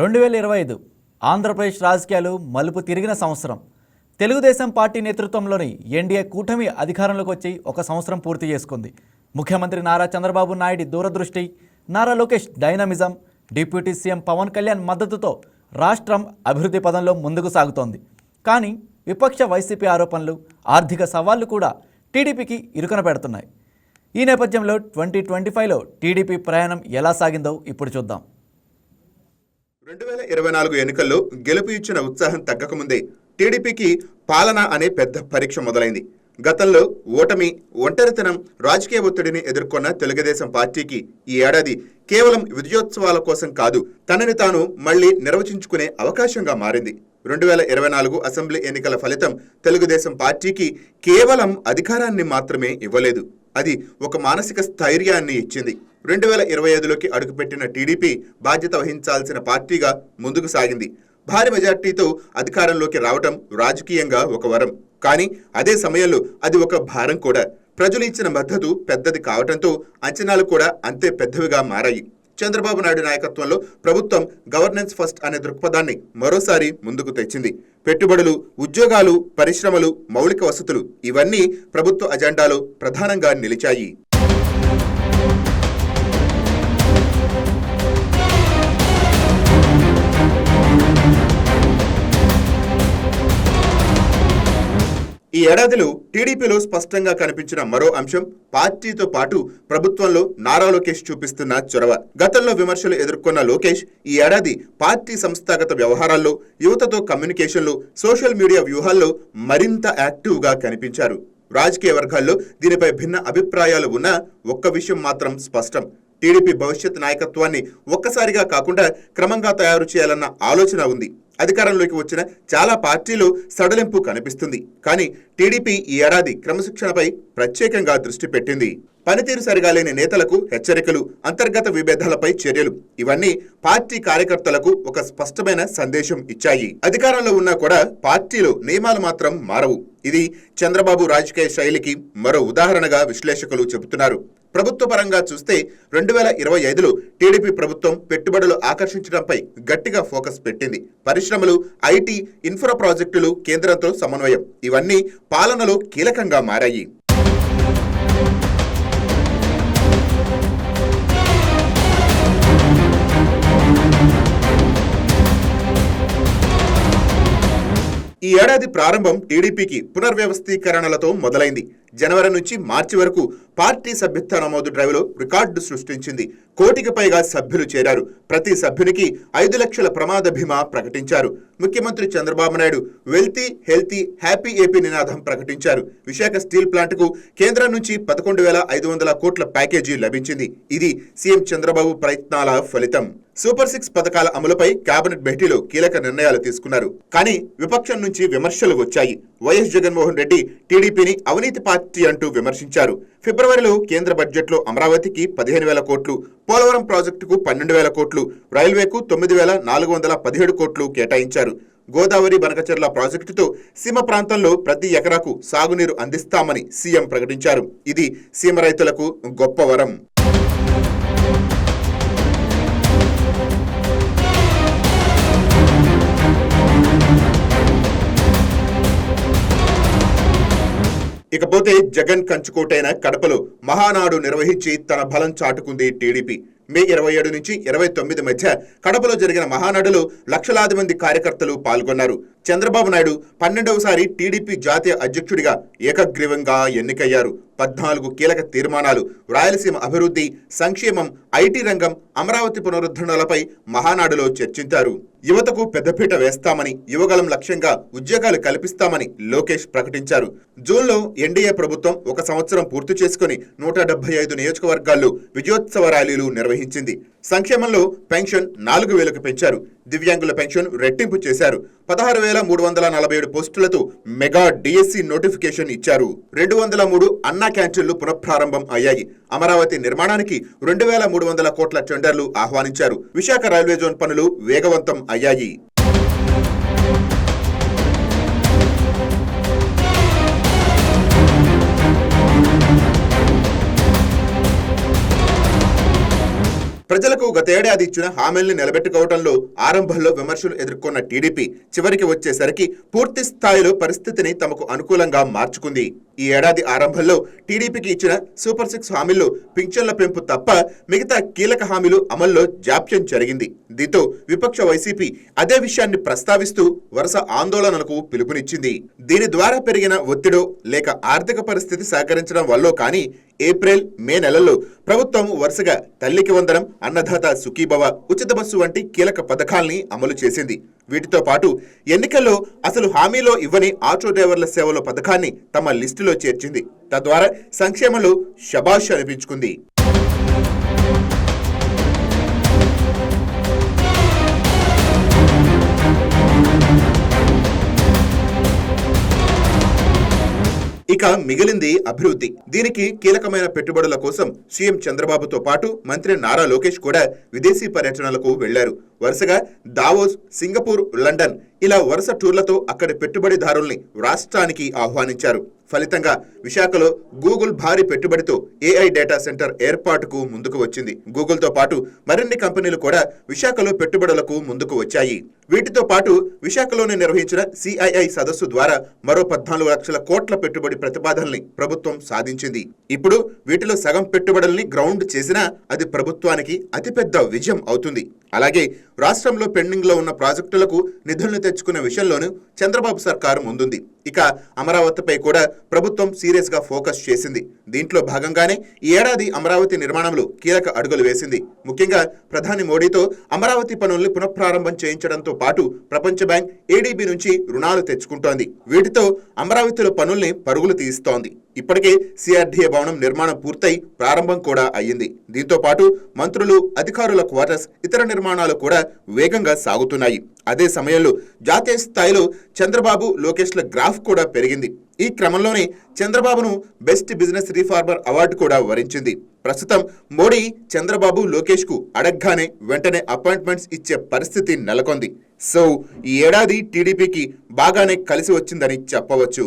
రెండు వేల ఇరవై ఐదు ఆంధ్రప్రదేశ్ రాజకీయాలు మలుపు తిరిగిన సంవత్సరం. తెలుగుదేశం పార్టీ నేతృత్వంలోని ఎన్డీఏ కూటమి అధికారంలోకి వచ్చి ఒక సంవత్సరం పూర్తి చేసుకుంది. ముఖ్యమంత్రి నారా చంద్రబాబు నాయుడు దూరదృష్టి Nara Lokesh dynamism deputy CM Pavan Kalyan మద్దతుతో రాష్ట్రం అభివృద్ధి పదంలో ముందుకు సాగుతోంది. కానీ విపక్ష వైసీపీ ఆరోపణలు ఆర్థిక సవాళ్ళు కూడా టీడీపీకి ఇరుకన పెడుతున్నాయి. ఈ నేపథ్యంలో ట్వంటీ ట్వంటీ ఫైవ్లో టీడీపీ ప్రయాణం ఎలా సాగిందో ఇప్పుడు చూద్దాం. రెండు వేల ఇరవై నాలుగు ఎన్నికల్లో గెలుపు ఇచ్చిన ఉత్సాహం తగ్గకముందే టీడీపీకి పాలన అనే పెద్ద పరీక్ష మొదలైంది. గతంలో ఓటమి ఒంటరితనం రాజకీయ ఒత్తిడిని ఎదుర్కొన్న తెలుగుదేశం పార్టీకి ఈ ఏడాది కేవలం విజయోత్సవాల కోసం కాదు తనని తాను మళ్ళీ నిర్వచించుకునే అవకాశంగా మారింది. రెండు వేల ఇరవై నాలుగు అసెంబ్లీ ఎన్నికల ఫలితం తెలుగుదేశం పార్టీకి కేవలం అధికారాన్ని మాత్రమే ఇవ్వలేదు. అది ఒక మానసిక స్థైర్యాన్ని ఇచ్చింది. రెండు వేల ఇరవై ఐదులోకి అడుగుపెట్టిన టీడీపీ బాధ్యత వహించాల్సిన పార్టీగా ముందుకు సాగింది. భారీ మెజార్టీతో అధికారంలోకి రావటం రాజకీయంగా ఒక వరం. కానీ అదే సమయంలో అది ఒక భారం కూడా. ప్రజలు ఇచ్చిన మద్దతు పెద్దది కావటంతో అంచనాలు కూడా అంతే పెద్దవిగా మారాయి. చంద్రబాబు నాయుడు నాయకత్వంలో ప్రభుత్వం గవర్నెన్స్ ఫస్ట్ అనే దృక్పథాన్ని మరోసారి ముందుకు తెచ్చింది. పెట్టుబడులు ఉద్యోగాలు పరిశ్రమలు మౌలిక వసతులు ఇవన్నీ ప్రభుత్వ అజెండాలో ప్రధానంగా నిలిచాయి. ఈ ఏడాదిలో టీడీపీలో స్పష్టంగా కనిపించిన మరో అంశం పార్టీతో పాటు ప్రభుత్వంలో నారా లోకేష్ చూపిస్తున్న చొరవ. గతంలో విమర్శలు ఎదుర్కొన్న లోకేష్ ఈ ఏడాది పార్టీ సంస్థాగత వ్యవహారాల్లో యువతతో కమ్యూనికేషన్లో సోషల్ మీడియా వ్యూహాల్లో మరింత యాక్టివ్గా కనిపించారు. రాజకీయ వర్గాల్లో దీనిపై భిన్న అభిప్రాయాలు ఉన్నా ఒక్క విషయం మాత్రం స్పష్టం. టీడీపీ భవిష్యత్ నాయకత్వాన్ని ఒక్కసారిగా కాకుండా క్రమంగా తయారు చేయాలన్న ఆలోచన ఉంది. అధికారంలోకి వచ్చిన చాలా పార్టీలు సడలింపు కనిపిస్తుంది. కానీ టీడీపీ ఈ ఏడాది క్రమశిక్షణపై ప్రత్యేకంగా దృష్టి పెట్టింది. పనితీరు సరిగా లేని నేతలకు హెచ్చరికలు అంతర్గత విభేదాలపై చర్యలు ఇవన్నీ పార్టీ కార్యకర్తలకు ఒక స్పష్టమైన సందేశం ఇచ్చాయి. అధికారంలో ఉన్నా కూడా పార్టీలో నియమాలు మాత్రం మారవు. ఇది చంద్రబాబు రాజకీయ శైలికి మరో ఉదాహరణగా విశ్లేషకులు చెబుతున్నారు. ప్రభుత్వ పరంగా చూస్తే రెండు వేల ఇరవై ఐదులో టీడీపీ ప్రభుత్వం పెట్టుబడులు ఆకర్షించడంపై గట్టిగా ఫోకస్ పెట్టింది. పరిశ్రమలు ఐటీ ఇన్ఫ్రా ప్రాజెక్టులు కేంద్రంతో సమన్వయం. ఇవన్నీ పాలనలో కీలకంగా మారాయి. ఈ ఏడాది ప్రారంభం టీడీపీకి పునర్వ్యవస్థీకరణలతో మొదలైంది. జనవరి నుంచి మార్చి వరకు పార్టీ సభ్యత్వ నమోదు డ్రైవ్లో రికార్డు సృష్టించింది. కోటికి పైగా సభ్యులు చేరారు. ప్రతి సభ్యునికి ఐదు లక్షల ప్రమాద భీమా ప్రకటించారు. ముఖ్యమంత్రి Chandrababu Naidu wealthy healthy happy AP నినాదం ప్రకటించారు. విశాఖ స్టీల్ ప్లాంట్కు కేంద్రం నుంచి పదకొండు వేల ఐదు వందల కోట్ల ప్యాకేజీ లభించింది. ఇది సీఎం చంద్రబాబు ప్రయత్నాల ఫలితం. సూపర్ సిక్స్ పథకాల అమలుపై కేబినెట్ భేటీలో కీలక నిర్ణయాలు తీసుకున్నారు. కానీ విపక్షం నుంచి విమర్శలు వచ్చాయి. వైఎస్ జగన్మోహన్ రెడ్డి టీడీపీని అవినీతి పార్టీ అంటూ విమర్శించారు. ఫిబ్రవరిలో కేంద్ర బడ్జెట్లో అమరావతికి పదిహేను వేల కోట్లు పోలవరం ప్రాజెక్టుకు పన్నెండు వేల కోట్లు రైల్వేకు తొమ్మిది వేల నాలుగు వందల పదిహేడు కోట్లు కేటాయించారు. గోదావరి బనకచెర్ల ప్రాజెక్టుతో సీమ ప్రాంతంలో ప్రతి ఎకరాకు సాగునీరు అందిస్తామని సీఎం ప్రకటించారు. ఇది సీమ రైతులకు గొప్ప వరం. ఇకపోతే జగన్ కంచుకోటైన కడపలో మహానాడు నిర్వహించి తన బలం చాటుకుంది టీడీపీ. మే ఇరవై ఏడు నుంచి ఇరవై తొమ్మిది మధ్య కడపలో జరిగిన మహానాడులో లక్షలాది మంది కార్యకర్తలు పాల్గొన్నారు. చంద్రబాబు నాయుడు పన్నెండవసారి టీడీపీ జాతీయ అధ్యక్షుడిగా ఏకగ్రీవంగా ఎన్నికయ్యారు. పద్నాలుగు కీలక తీర్మానాలు రాయలసీమ అభివృద్ధి సంక్షేమం ఐటీ రంగం అమరావతి పునరుద్ధరణలపై మహానాడులో చర్చించారు. యువతకు పెద్దపీట వేస్తామని యువగలం లక్ష్యంగా ఉద్యోగాలు కల్పిస్తామని లోకేష్ ప్రకటించారు. జూన్లో ఎన్డీఏ ప్రభుత్వం ఒక సంవత్సరం పూర్తి చేసుకుని నూట డెబ్బై ఐదు నియోజకవర్గాల్లో విజయోత్సవ ర్యాలీలు నిర్వహించింది. సంక్షేమంలో పెన్షన్ నాలుగు వేలకు పెంచారు. దివ్యాంగుల పెన్షన్ రెట్టింపు చేశారు. పదహారు వేల మూడు వందల నలభై ఏడు పోస్టులతో మెగా డిఎస్సి నోటిఫికేషన్ ఇచ్చారు. రెండు వందల మూడు అన్నా క్యాంటీన్లు పునఃప్రారంభం అయ్యాయి. అమరావతి నిర్మాణానికి రెండు వేల మూడు వందల కోట్ల టెండర్లు ఆహ్వానించారు. విశాఖ రైల్వే జోన్ పనులు వేగవంతం అయ్యాయి. ప్రజలకు గతేడాది ఇచ్చిన హామీల్ని నిలబెట్టుకోవడంలో ఆరంభంలో విమర్శలు ఎదుర్కొన్న టీడీపీ చివరికి వచ్చేసరికి పూర్తి స్థాయిలో పరిస్థితిని తమకు అనుకూలంగా మార్చుకుంది. ఈ ఏడాది ఆరంభంలో టీడీపీకి ఇచ్చిన సూపర్ సిక్స్ హామీల్లో పింఛన్ల పెంపు తప్ప మిగతా కీలక హామీలు అమల్లో జాప్యం జరిగింది. దీంతో విపక్ష వైసీపీ అదే విషయాన్ని ప్రస్తావిస్తూ వరుస ఆందోళనలకు పిలుపునిచ్చింది. దీని ద్వారా పెరిగిన ఒత్తిడో లేక ఆర్థిక పరిస్థితి సహకరించడం వల్లో కానీ ఏప్రిల్ మే నెలల్లో ప్రభుత్వం వరుసగా తల్లికి వందనం అన్నదాత సుఖీభవ ఉచిత బస్సు వంటి కీలక పథకాల్ని అమలు చేసింది. వీటితో పాటు ఎన్నికల్లో అసలు హామీలో ఇవ్వని ఆటో డ్రైవర్ల సేవల పథకాన్ని తమ లిస్టులో చేర్చింది. తద్వారా సంక్షేమంలో షబాష్ అనిపించుకుంది. ఇక మిగిలింది అభివృద్ధి. దీనికి కీలకమైన పెట్టుబడుల కోసం సీఎం చంద్రబాబుతో పాటు మంత్రి నారా లోకేష్ కూడా విదేశీ పర్యటనలకు వెళ్ళారు. వరుసగా దావోస్ సింగపూర్ లండన్ ఇలా వరుస టూర్లతో అక్కడి పెట్టుబడిదారుల్ని రాష్ట్రానికి ఆహ్వానించారు. ఫలితంగా విశాఖలో గూగుల్ భారీ పెట్టుబడితో ఏఐ డేటా సెంటర్ ఏర్పాటుకు ముందుకు వచ్చింది. గూగుల్తో పాటు మరిన్ని కంపెనీలు కూడా విశాఖలో పెట్టుబడులకు ముందుకు వచ్చాయి. వీటితో పాటు విశాఖలోనే నిర్వహించిన సిఐఐ సదస్సు ద్వారా మరో పద్నాలుగు లక్షల కోట్ల పెట్టుబడి ప్రతిపాదనల్ని ప్రభుత్వం సాధించింది. ఇప్పుడు వీటిలో సగం పెట్టుబడుల్ని గ్రౌండ్ చేసినా అది ప్రభుత్వానికి అతిపెద్ద విజయం అవుతుంది. అలాగే రాష్ట్రంలో పెండింగ్లో ఉన్న ప్రాజెక్టులకు నిధులను తెచ్చుకున్న విషయంలోనూ చంద్రబాబు సర్కారు ముందుంది. ఇక అమరావతిపై కూడా ప్రభుత్వం సీరియస్గా ఫోకస్ చేసింది. దీంట్లో భాగంగానే ఈ ఏడాది అమరావతి నిర్మాణంలో కీలక అడుగులు వేసింది. ముఖ్యంగా ప్రధాని మోడీతో అమరావతి పనుల్ని పునఃప్రారంభం చేయించడంతో పాటు ప్రపంచ బ్యాంక్ ఏడీబీ నుంచి రుణాలు తెచ్చుకుంటోంది. వీటితో అమరావతిలో పనుల్ని పరుగులు తీస్తోంది. ఇప్పటికే సిఆర్డీఏ భవనం నిర్మాణం పూర్తయి ప్రారంభం కూడా అయ్యింది. దీంతో పాటు మంత్రులు అధికారుల క్వార్టర్స్ ఇతర నిర్మాణాలు కూడా వేగంగా సాగుతున్నాయి. అదే సమయంలో జాతీయ స్థాయిలో చంద్రబాబు లోకేష్ల గ్రాఫ్ కూడా పెరిగింది. ఈ క్రమంలోనే చంద్రబాబును బెస్ట్ బిజినెస్ రీఫార్మర్ అవార్డు కూడా వరించింది. ప్రస్తుతం మోడీ చంద్రబాబు లోకేష్కు అడగ్గానే వెంటనే అపాయింట్మెంట్స్ ఇచ్చే పరిస్థితి నెలకొంది. సో ఈ ఏడాది టీడీపీకి బాగానే కలిసి వచ్చిందని చెప్పవచ్చు.